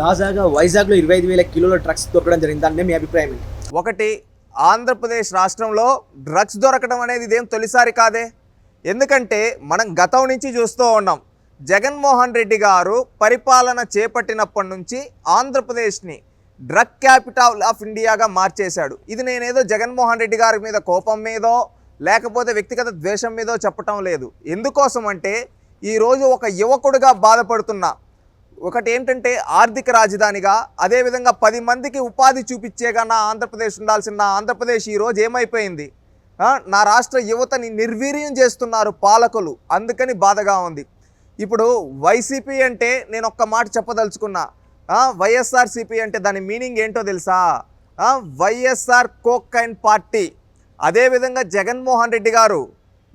తాజాగా వైజాగ్లో ఇరవై ఐదు వేల కిలోల డ్రగ్స్ దొరకడం జరిగింది. దాని మీ అభిప్రాయం ఏంటి? ఒకటి ఆంధ్రప్రదేశ్ రాష్ట్రంలో డ్రగ్స్ దొరకడం అనేది ఇదేం తొలిసారి కాదే? ఎందుకంటే మనం గతం నుంచి చూస్తూ ఉన్నాం జగన్మోహన్ రెడ్డి గారు పరిపాలన చేపట్టినప్పటి నుంచి ఆంధ్రప్రదేశ్ని డ్రగ్ క్యాపిటల్ ఆఫ్ ఇండియాగా మార్చేశాడు. ఇది నేనేదో జగన్మోహన్ రెడ్డి గారి మీద కోపం మీదో లేకపోతే వ్యక్తిగత ద్వేషం మీదో చెప్పటం లేదు. ఎందుకోసం అంటే ఈరోజు ఒక యువకుడిగా బాధపడుతున్నా ఒకటి ఏంటంటే ఆర్థిక రాజధానిగా అదేవిధంగా పది మందికి ఉపాధి చూపించేగా నా ఆంధ్రప్రదేశ్ ఉండాల్సిన నా ఆంధ్రప్రదేశ్ ఈరోజు ఏమైపోయింది? నా రాష్ట్ర యువతని నిర్వీర్యం చేస్తున్నారు పాలకులు. అందుకని బాధగా ఉంది. ఇప్పుడు వైసీపీ అంటే నేను ఒక్క మాట చెప్పదలుచుకున్నా. వైఎస్ఆర్సీపీ అంటే దాని మీనింగ్ ఏంటో తెలుసా? YSR YSR and party. అదేవిధంగా జగన్మోహన్ రెడ్డి గారు.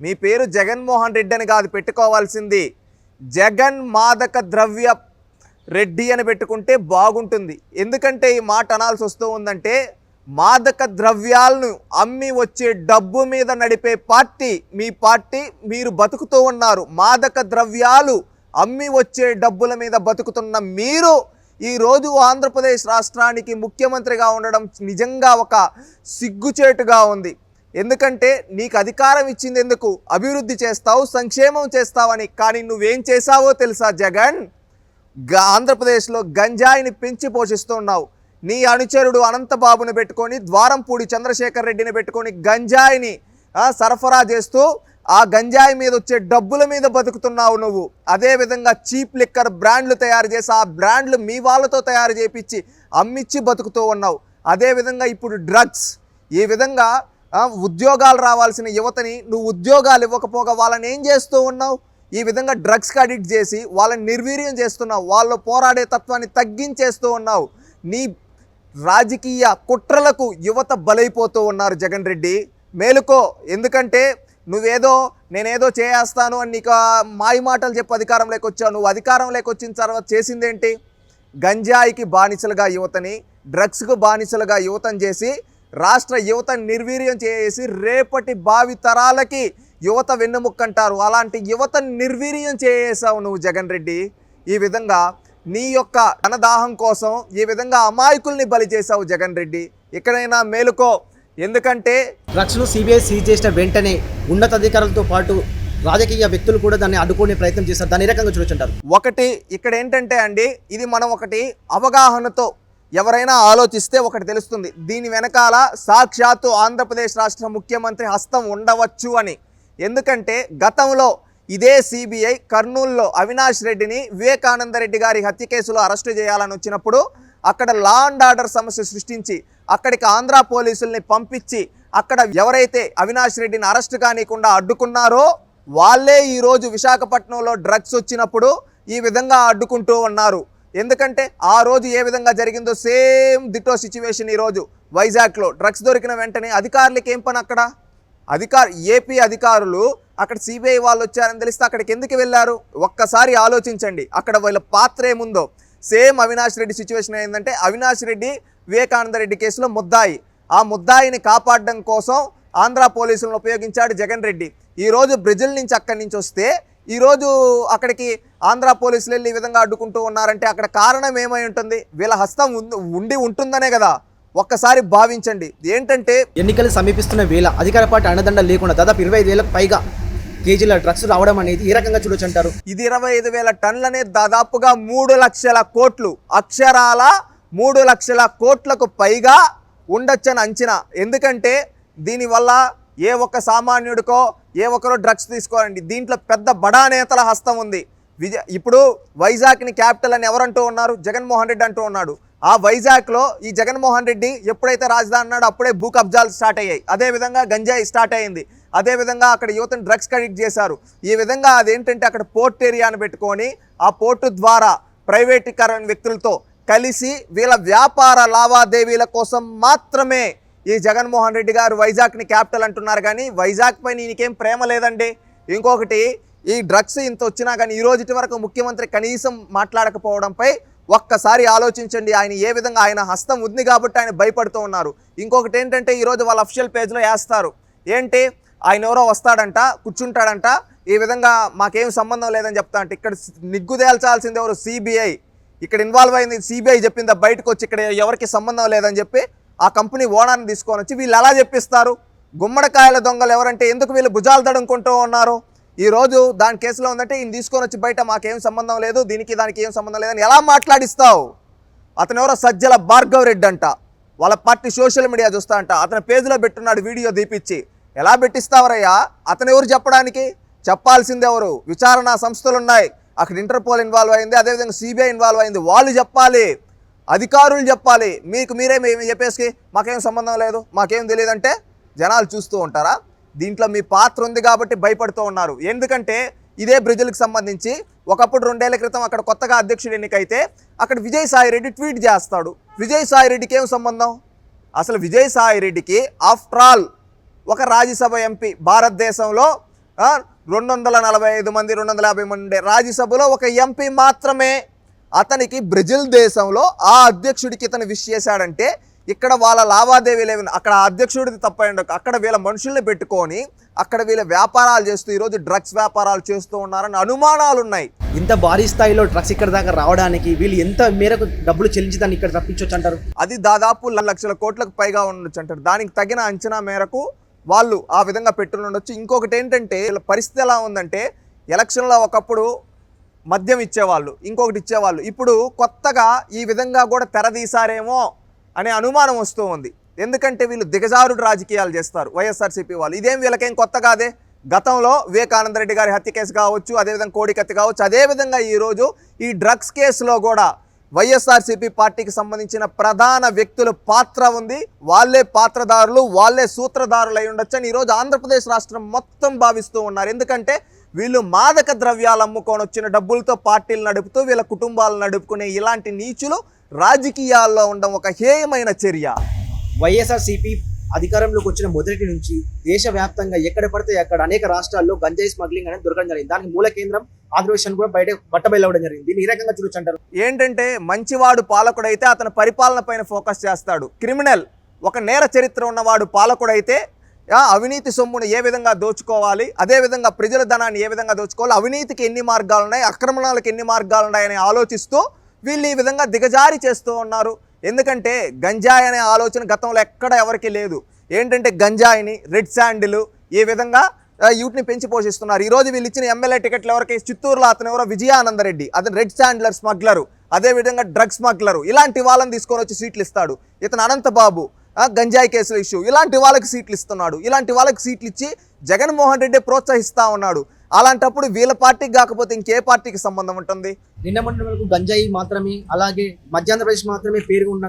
మీ పేరు జగన్మోహన్ రెడ్డి అని కాదు పెట్టుకోవాల్సింది. జగన్ మాదక ద్రవ్య రెడ్డి అని పెట్టుకుంటే బాగుంటుంది. ఎందుకంటే ఈ మాట అనాల్సి వస్తూ ఉందంటే మాదక ద్రవ్యాలను అమ్మి వచ్చే డబ్బు మీద నడిపే పార్టీ మీ పార్టీ మీరు బతుకుతూ ఉన్నారు. మాదక ద్రవ్యాలు అమ్మి వచ్చే డబ్బుల మీద బతుకుతున్న మీరు ఈరోజు ఆంధ్రప్రదేశ్ రాష్ట్రానికి ముఖ్యమంత్రిగా ఉండడం నిజంగా ఒక సిగ్గుచేటుగా ఉంది. ఎందుకంటే నీకు అధికారం ఇచ్చింది ఎందుకు? అభివృద్ధి చేస్తావు సంక్షేమం చేస్తావని. కానీ నువ్వేం చేశావో తెలుసా జగన్? ఆంధ్రప్రదేశ్లో గంజాయిని పెంచి పోషిస్తున్నావు. నీ అనుచరుడు అనంతబాబుని పెట్టుకొని ద్వారంపూడి చంద్రశేఖర్ రెడ్డిని పెట్టుకొని గంజాయిని సరఫరా చేస్తూ ఆ గంజాయి మీద వచ్చే డబ్బుల మీద బతుకుతున్నావు నువ్వు. అదేవిధంగా చీప్ లిక్కర్ బ్రాండ్లు తయారు చేసి ఆ బ్రాండ్లు మీ వాళ్ళతో తయారు చేపించి అమ్మిచ్చి బతుకుతూ ఉన్నావు. అదేవిధంగా ఇప్పుడు డ్రగ్స్. ఈ విధంగా ఉద్యోగాలు రావాల్సిన యువతని నువ్వు ఉద్యోగాలు ఇవ్వకపోగా వాళ్ళని ఏం చేస్తూ ఉన్నావు? ఈ విధంగా డ్రగ్స్కి అడిక్ట్ చేసి వాళ్ళని నిర్వీర్యం చేస్తున్నావు వాళ్ళు పోరాడే తత్వాన్ని తగ్గించేస్తూ ఉన్నావు. నీ రాజకీయ కుట్రలకు యువత బలైపోతూ ఉన్నారు జగన్ రెడ్డి. మేలుకో ఎందుకంటే నువ్వేదో నేనేదో చేస్తాను అని నీకు మాయ మాటలు చెప్పి అధికారంలోకి వచ్చావు నువ్వు అధికారంలోకి వచ్చిన తర్వాత చేసిందేంటి? గంజాయికి బానిసలుగా యువతని డ్రగ్స్కు బానిసలుగా యువతను చేసి రాష్ట్ర యువత నిర్వీర్యం చేసి రేపటి భావి తరాలకి యువత వెన్నెముక్కంటారు. అలాంటి యువతని నిర్వీర్యం చేసావు నువ్వు జగన్ రెడ్డి. ఈ విధంగా నీ యొక్క ధనదాహం కోసం ఈ విధంగా అమాయకుల్ని బలి చేశావు జగన్ రెడ్డి. ఇక్కడైనా మేలుకో. ఎందుకంటే డ్రగ్స్ను సిబిఐ సీజ్ చేసిన వెంటనే ఉన్నతాధికారులతో పాటు రాజకీయ వ్యక్తులు కూడా దాన్ని అడ్డుకునే ప్రయత్నం చేస్తారు దాని రకంగా చూడొచ్చుంటారు? ఒకటి ఇక్కడ ఏంటంటే అండి ఇది మనం ఒకటి అవగాహనతో ఎవరైనా ఆలోచిస్తే ఒకటి తెలుస్తుంది. దీని వెనకాల సాక్షాత్తు ఆంధ్రప్రదేశ్ రాష్ట్ర ముఖ్యమంత్రి హస్తం ఉండవచ్చు అని. ఎందుకంటే గతంలో ఇదే సిబిఐ కర్నూలులో అవినాష్ రెడ్డిని వివేకానందరెడ్డి గారి హత్య కేసులో అరెస్టు చేయాలని వచ్చినప్పుడు అక్కడ లా అండ్ ఆర్డర్ సమస్య సృష్టించి అక్కడికి ఆంధ్ర పోలీసుల్ని పంపించి అక్కడ ఎవరైతే అవినాష్ రెడ్డిని అరెస్ట్ కానీకుండా అడ్డుకున్నారో వాళ్ళే ఈరోజు విశాఖపట్నంలో డ్రగ్స్ వచ్చినప్పుడు ఈ విధంగా అడ్డుకుంటూ ఉన్నారు. ఎందుకంటే ఆ రోజు ఏ విధంగా జరిగిందో సేమ్ దిట్టో సిచ్యువేషన్ ఈరోజు వైజాగ్లో. డ్రగ్స్ దొరికిన వెంటనే అధికారులకి ఏం పని అక్కడ? అధికార ఏపీ అధికారులు అక్కడ సిబిఐ వాళ్ళు వచ్చారని తెలిస్తే అక్కడికి ఎందుకు వెళ్ళారు? ఒక్కసారి ఆలోచించండి. అక్కడ వాళ్ళ పాత్ర ఏముందో? సేమ్ అవినాష్ రెడ్డి సిచ్యువేషన్ ఏంటంటే అవినాష్ రెడ్డి వివేకానంద రెడ్డి కేసులో ముద్దాయి. ఆ ముద్దాయిని కాపాడడం కోసం ఆంధ్ర పోలీసులను ఉపయోగించాడు జగన్ రెడ్డి. ఈరోజు బ్రెజిల్ నుంచి అక్కడి నుంచి వస్తే ఈరోజు అక్కడికి ఆంధ్ర పోలీసులు వెళ్ళి ఈ విధంగా అడ్డుకుంటూ ఉన్నారంటే అక్కడ కారణం ఏమై ఉంటుంది? వీళ్ళ హస్తం ఉండి ఉంటుందనే కదా. ఒక్కసారి భావించండి. ఏంటంటే ఎన్నికలు సమీపిస్తున్న వేళ అధికార పార్టీ అండదండ లేకుండా దాదాపు ఇరవై ఐదు వేలకు పైగా కేజీల డ్రగ్స్ రావడం అనేది ఏ రకంగా చూడొచ్చు అంటారు ఇది ఇరవై ఐదు వేల టన్నులనే దాదాపుగా మూడు లక్షల కోట్లు. అక్షరాల మూడు లక్షల కోట్లకు పైగా ఉండొచ్చని అంచనా. ఎందుకంటే దీనివల్ల ఏ ఒక్క సామాన్యుడికో ఏ ఒక్కరో డ్రగ్స్ తీసుకోరండి దీంట్లో పెద్ద బడా నేతల హస్తం ఉంది. విజయ ఇప్పుడు వైజాగ్ని క్యాపిటల్ అని ఎవరంటూ ఉన్నారు? జగన్మోహన్ రెడ్డి అంటూ ఉన్నాడు. ఆ వైజాగ్లో ఈ జగన్మోహన్ రెడ్డి ఎప్పుడైతే రాజధాని అన్నాడో అప్పుడే భూ కబ్జాలు స్టార్ట్ అయ్యాయి. అదేవిధంగా గంజాయి స్టార్ట్ అయింది. అదేవిధంగా అక్కడ యువతను డ్రగ్స్ కనెక్ట్ చేశారు. ఈ విధంగా అదేంటంటే అక్కడ పోర్ట్ ఏరియాను పెట్టుకొని ఆ పోర్టు ద్వారా ప్రైవేటీకరణ వ్యక్తులతో కలిసి వీళ్ళ వ్యాపార లావాదేవీల కోసం మాత్రమే ఈ జగన్మోహన్ రెడ్డి గారు వైజాగ్ని క్యాపిటల్ అంటున్నారు. కానీ వైజాగ్ పైన ఈయనకేం ప్రేమ లేదండి. ఇంకొకటి ఈ డ్రగ్స్ ఇంత వచ్చినా కానీ ఈ రోజుటి వరకు ముఖ్యమంత్రి కనీసం మాట్లాడకపోవడంపై ఒక్కసారి ఆలోచించండి ఆయన ఏ విధంగా ఆయన హస్తం ఉంది కాబట్టి ఆయన భయపడుతూ ఉన్నారు. ఇంకొకటి ఏంటంటే ఈరోజు వాళ్ళ అఫీషియల్ పేజ్లో వేస్తారు. ఏంటి? ఆయన ఎవరో వస్తాడంట కూర్చుంటాడంట ఈ విధంగా మాకేం సంబంధం లేదని చెప్తా అంటే ఇక్కడ నిగ్గుదేల్చాల్సింది ఎవరు? సిబిఐ ఇక్కడ ఇన్వాల్వ్ అయింది సిబిఐ చెప్పిందా? బయటకు వచ్చి ఇక్కడ ఎవరికి సంబంధం లేదని చెప్పి ఆ కంపెనీ ఓనర్ని తీసుకొని వచ్చి వీళ్ళు ఎలా చెప్పిస్తారు. గుమ్మడికాయల దొంగలు ఎవరంటే ఎందుకు వీళ్ళు భుజాలు తడుముకుంటూ ఉన్నారు? ఈ రోజు దాని కేసులో ఉందంటే ఈయన తీసుకొని వచ్చి బయట మాకేం సంబంధం లేదు దీనికి దానికి ఏం సంబంధం లేదని ఎలా మాట్లాడిస్తావు? అతను ఎవరో సజ్జల భార్గవ్ రెడ్డి అంట. వాళ్ళ పార్టీ సోషల్ మీడియా చూస్తా అంట. అతని పేజీలో పెట్టున్నాడు వీడియో దీపిచ్చి. ఎలా పెట్టిస్తావరయ్యా? అతను ఎవరు చెప్పడానికి? చెప్పాల్సింది ఎవరు? విచారణ సంస్థలు ఉన్నాయి. అక్కడ ఇంటర్పోల్ ఇన్వాల్వ్ అయింది అదేవిధంగా సిబిఐ ఇన్వాల్వ్ అయింది. వాళ్ళు చెప్పాలి. అధికారులు చెప్పాలి. మీకు మీరే మేము చెప్పేసి మాకేం సంబంధం లేదు మాకేం తెలియదంటే జనాలు చూస్తూ ఉంటారా? దీంట్లో మీ పాత్ర ఉంది కాబట్టి భయపడుతూ ఉన్నారు. ఎందుకంటే ఇదే బ్రెజిల్కి సంబంధించి ఒకప్పుడు రెండేళ్ళ క్రితం అక్కడ కొత్తగా అధ్యక్షుడు ఎన్నికైతే అక్కడ విజయసాయి రెడ్డి ట్వీట్ చేస్తాడు. విజయసాయిరెడ్డికి ఏం సంబంధం? అసలు విజయసాయి రెడ్డికి ఆఫ్టర్ ఆల్ ఒక రాజ్యసభ ఎంపీ భారతదేశంలో రెండు వందల నలభై ఐదు మంది రెండు వందల యాభై మంది ఉండే రాజ్యసభలో ఒక ఎంపీ మాత్రమే. అతనికి బ్రెజిల్ దేశంలో ఆ అధ్యక్షుడికి ఇతను విష్ చేశాడంటే ఇక్కడ వాళ్ళ లావాదేవీలు ఏమి అక్కడ అధ్యక్షుడిది తప్పండి అక్కడ వీళ్ళ మనుషుల్ని పెట్టుకొని అక్కడ వీళ్ళ వ్యాపారాలు చేస్తూ ఈరోజు డ్రగ్స్ వ్యాపారాలు చేస్తూ ఉన్నారని అనుమానాలు ఉన్నాయి ఇంత భారీ స్థాయిలో డ్రగ్స్ ఇక్కడ దాకా రావడానికి వీళ్ళు ఎంత మేరకు డబ్బులు చెల్లించి దాన్ని ఇక్కడ తప్పించవచ్చు అంటారు? అది దాదాపు లక్షల కోట్లకు పైగా ఉండొచ్చు అంటారు. దానికి తగిన అంచనా మేరకు వాళ్ళు ఆ విధంగా పెట్టుకుని ఉండొచ్చు. ఇంకొకటి ఏంటంటే వీళ్ళ పరిస్థితి ఎలా ఉందంటే ఎలక్షన్లో ఒకప్పుడు మద్యం ఇచ్చేవాళ్ళు ఇంకొకటి ఇచ్చేవాళ్ళు. ఇప్పుడు కొత్తగా ఈ విధంగా కూడా తెరదీశారేమో అనే అనుమానం వస్తూ ఉంది. ఎందుకంటే వీళ్ళు దిగజారుడు రాజకీయాలు చేస్తారు. వైఎస్ఆర్సీపీ వాళ్ళు. ఇదేం వీళ్ళకేం కొత్త కాదే? గతంలో వివేకానంద రెడ్డి గారి హత్య కేసు కావచ్చు అదేవిధంగా కోడికత్తి కావచ్చు అదేవిధంగా ఈరోజు ఈ డ్రగ్స్ కేసులో కూడా వైఎస్ఆర్సీపీ పార్టీకి సంబంధించిన ప్రధాన వ్యక్తుల పాత్ర ఉంది. వాళ్ళే పాత్రదారులు వాళ్ళే సూత్రధారులు అయి ఉండొచ్చు అని ఈరోజు ఆంధ్రప్రదేశ్ రాష్ట్రం మొత్తం భావిస్తూ ఉన్నారు. ఎందుకంటే వీళ్ళు మాదక ద్రవ్యాలు అమ్ముకొని వచ్చిన డబ్బులతో పార్టీలు నడుపుతూ వీళ్ళ కుటుంబాలు నడుపుకునే ఇలాంటి నీచులు రాజకీయాల్లో ఉండడం ఒక హేయమైన చర్య. వైఎస్ఆర్సీపీ అధికారంలోకి వచ్చిన మొదటి నుంచి దేశవ్యాప్తంగా ఎక్కడ పడితే అక్కడ అనేక రాష్ట్రాల్లో గంజాయి స్మగ్లింగ్ అనేది దొరకడం జరిగింది. దానికి మూల కేంద్రం ఆంధ్రప్రదేశ్ కూడా బయట బట్టబయలవడం జరిగింది. దీన్ని ఈ రకంగా చూడొచ్చు అంటారు. ఏంటంటే మంచివాడు పాలకుడైతే అతని పరిపాలన పైన ఫోకస్ చేస్తాడు. క్రిమినల్ ఒక నేర చరిత్ర ఉన్నవాడు పాలకుడైతే అవినీతి సొమ్మును ఏ విధంగా దోచుకోవాలి? అదే విధంగా ప్రజల ధనాన్ని ఏ విధంగా దోచుకోవాలి? అవినీతికి ఎన్ని మార్గాలు ఉన్నాయి అక్రమణాలకు ఎన్ని మార్గాలు ఉన్నాయని ఆలోచిస్తూ వీళ్ళు ఈ విధంగా దిగజారి చేస్తూ ఉన్నారు. ఎందుకంటే గంజాయి అనే ఆలోచన గతంలో ఎక్కడ ఎవరికి లేదు. ఏంటంటే గంజాయిని రెడ్ శాండిలు ఈ విధంగా వీటిని పెంచి పోషిస్తున్నారు. ఈ రోజు వీళ్ళు ఇచ్చిన ఎమ్మెల్యే టికెట్లు ఎవరికి? చిత్తూరులో అతను ఎవరో? విజయానందరెడ్డి. అతను రెడ్ శాండ్లర్ స్మగ్లరు. అదేవిధంగా డ్రగ్ స్మగ్లరు. ఇలాంటి వాళ్ళని తీసుకొని వచ్చి సీట్లు ఇస్తాడు. ఇతను అనంతబాబు. గంజాయి కేసుల ఇష్యూ. ఇలాంటి వాళ్ళకి సీట్లు ఇస్తున్నాడు. ఇలాంటి వాళ్ళకి సీట్లు ఇచ్చి జగన్మోహన్ రెడ్డి ప్రోత్సహిస్తా ఉన్నాడు. అలాంటప్పుడు వీళ్ళ పార్టీకి కాకపోతే ఇంకే పార్టీకి సంబంధం ఉంటుంది? నిన్న మొన్నటి వరకు గంజాయి మాత్రమే అలాగే మధ్యాంధ్రప్రదేశ్ మాత్రమే పేరు ఉన్న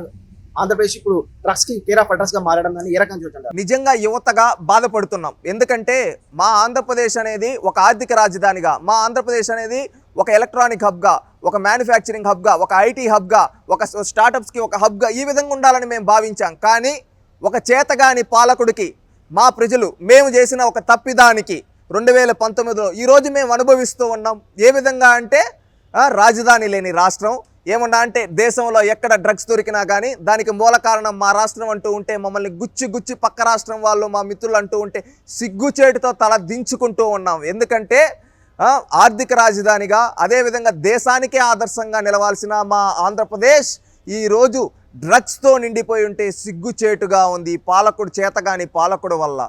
ఆంధ్రప్రదేశ్ ఇప్పుడు డ్రగ్స్కి కేర్ ఆఫ్ అడ్రస్గా మారడం కానీ ఏ రకంగా చూడండి నిజంగా యువతగా బాధపడుతున్నాం. ఎందుకంటే మా ఆంధ్రప్రదేశ్ అనేది ఒక ఆర్థిక రాజధానిగా మా ఆంధ్రప్రదేశ్ అనేది ఒక ఎలక్ట్రానిక్ హబ్గా ఒక మ్యానుఫ్యాక్చరింగ్ హబ్గా ఒక ఐటీ హబ్గా ఒక స్టార్టప్స్కి ఒక హబ్గా ఈ విధంగా ఉండాలని మేము భావించాం. కానీ ఒక చేతగాని పాలకుడికి మా ప్రజలు మేము చేసిన ఒక తప్పిదానికి రెండు వేల పంతొమ్మిదిలో ఈరోజు మేము అనుభవిస్తూ ఉన్నాం. ఏ విధంగా అంటే రాజధాని లేని రాష్ట్రం ఏమన్నా అంటే దేశంలో ఎక్కడ డ్రగ్స్ దొరికినా కానీ దానికి మూల కారణం మా రాష్ట్రం అంటూ ఉంటే మమ్మల్ని గుచ్చి గుచ్చి పక్క రాష్ట్రం వాళ్ళు మా మిత్రులు అంటూ ఉంటే సిగ్గుచేటుతో తల దించుకుంటూ ఉన్నాం. ఎందుకంటే ఆర్థిక రాజధానిగా అదేవిధంగా దేశానికే ఆదర్శంగా నిలవాల్సిన మా ఆంధ్రప్రదేశ్ ఈరోజు డ్రగ్స్తో నిండిపోయి ఉంటే సిగ్గుచేటుగా ఉంది పాలకుడు పాలకుడు చేతగాని పాలకుడు వల్ల.